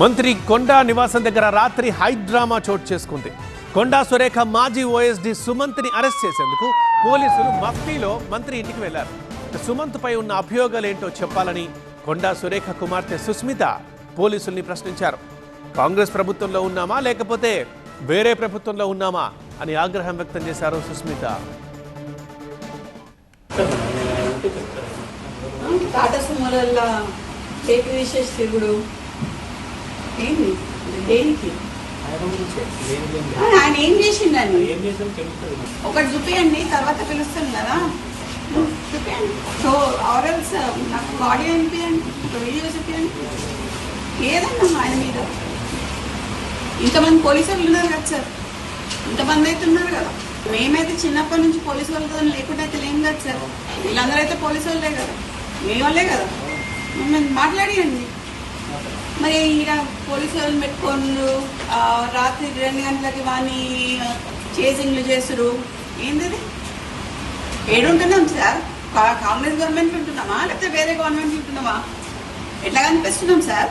మంత్రి కొండా నివాసం దగ్గర రాత్రి హైడ్రామా చోటు చేసుకుంది. కొండా సురేఖ మాజీ ఓఎస్డి సుమంత్ని అరెస్ట్ చేసేందుకు పోలీసులు మఫ్టీలో మంత్రి ఇంటికి వెళ్ళారు. సుమంత్ పై ఉన్న అభియోగాలేంటో చెప్పాలని కొండా సురేఖ కుమార్తె సుస్మిత పోలీసుల్ని ప్రశ్నించారు. కాంగ్రెస్ ప్రభుత్వంలో ఉన్నామా లేకపోతే వేరే ప్రభుత్వంలో ఉన్నామా అని ఆగ్రహం వ్యక్తం చేశారు సుస్మిత. టాటా సుమోలల్లా ఏంది? దేనికి? ఆయన ఏం చేసిండని ఒకటి చూపియండి తర్వాత పిలుస్తుంది కదా చూపియండి సో ఆరల్స్ um, నాకు ఆడియో వినిపించండి ఒక వీడియో చూపియండి. ఏదన్నా ఆయన మీద. ఇంతమంది పోలీసు వాళ్ళు ఉన్నారు కదా సార్. ఇంతమంది అయితే ఉన్నారు కదా. మేమైతే చిన్నప్పటి నుంచి పోలీసు వాళ్ళతో లేకుండా అయితే లేం కదా సార్. వీళ్ళందరూ అయితే పోలీసు వాళ్ళే కదా. మీ వాళ్ళే కదా. మేము మాట్లాడియండి. మరి ఈయన పోలీసు వాళ్ళని పెట్టుకోండు రాత్రి రెండు గంటలకి వాని చేసింగ్లు చేసురు ఏంది ఏడుంటున్నాం సార్? కాంగ్రెస్ గవర్నమెంట్ ఉంటున్నామా? లేకపోతే వేరే గవర్నమెంట్ ఉంటున్నామా? ఎట్లా కనిపిస్తున్నాం సార్?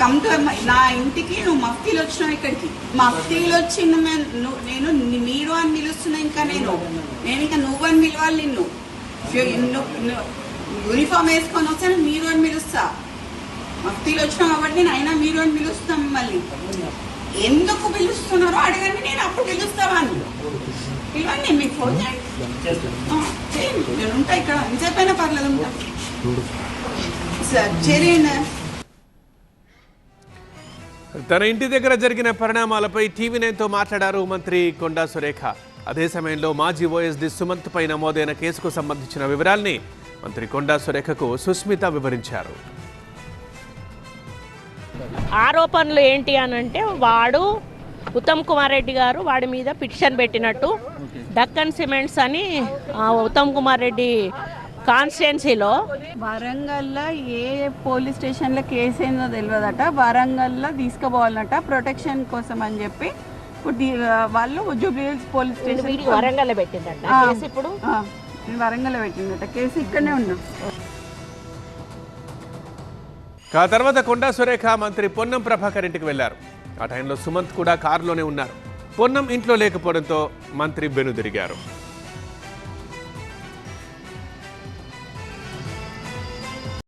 కమ్ టు నా ఇంటికి నువ్వు మఫ్తీలు వచ్చినావు ఇక్కడికి. మఫ్తీలు వచ్చిన నేను మీరు అని పిలుస్తున్నా ఇంకా నేను. నేను ఇంకా నువ్వు అని పిలవాలి నిన్ను. యూనిఫామ్ వేసుకొని వచ్చాను మీరు అని పిలుస్తా. మఫ్తీలు వచ్చినాం కాబట్టి నేను అయినా మీరు అని పిలుస్తాం మిమ్మల్ని ఎందుకు పిలుస్తున్నారో అడగండి నేను అప్పుడు పిలుస్తావాన్ని పిలవండి నేను మీకు ఫోన్ చేయండి. నేను ఉంటా ఇక్కడ. ఎంతసేపైనా పర్లేదు ఉంటా. సార్ చేయండి. తన ఇంటి దగ్గర జరిగిన పరిణామాలపై టీవీ నైన్తో మాట్లాడారు మంత్రి కొండా సురేఖ. అదే సమయంలో మాజీ ఓఎస్డి సుమంత్ పై నమోదైన కేసుకు సంబంధించిన వివరాల్ని మంత్రి కొండా సురేఖకు సుస్మిత వివరించారు. ఆరోపణలు ఏంటి అని అంటే వాడు ఉత్తమ్ కుమార్ రెడ్డి గారు వాడి మీద పిటిషన్ పెట్టినట్టు డక్కన్ సిమెంట్స్ అని ఆ, ఉత్తమ్ కుమార్ రెడ్డి కాన్స్టిట్యున్సీలో వరంగల్లో ఏ పోలీస్ స్టేషన్లో కేసు ఏందో తెలియదట వరంగల్లో తీసుకుపోవాలట ప్రొటెక్షన్ కోసం అని చెప్పి ఇప్పుడు వాళ్ళు జూబ్లీ హిల్స్ పోలీస్ స్టేషన్ వీడికి వరంగల్ పెట్టిందట. ఇప్పుడు ఆ, వరంగల్లో పెట్టిందట కేసు ఇక్కడనే ఉన్నాం ఆ తర్వాత కొండా సురేఖ మంత్రి పొన్నం ప్రభాకర్ ఇంటికి వెళ్ళారు ఆ టైంలో సుమంత్ కూడా కారులోనే ఉన్నారు. పొన్నం ఇంట్లో లేకపోవడంతో మంత్రి బెనుదిరిగారు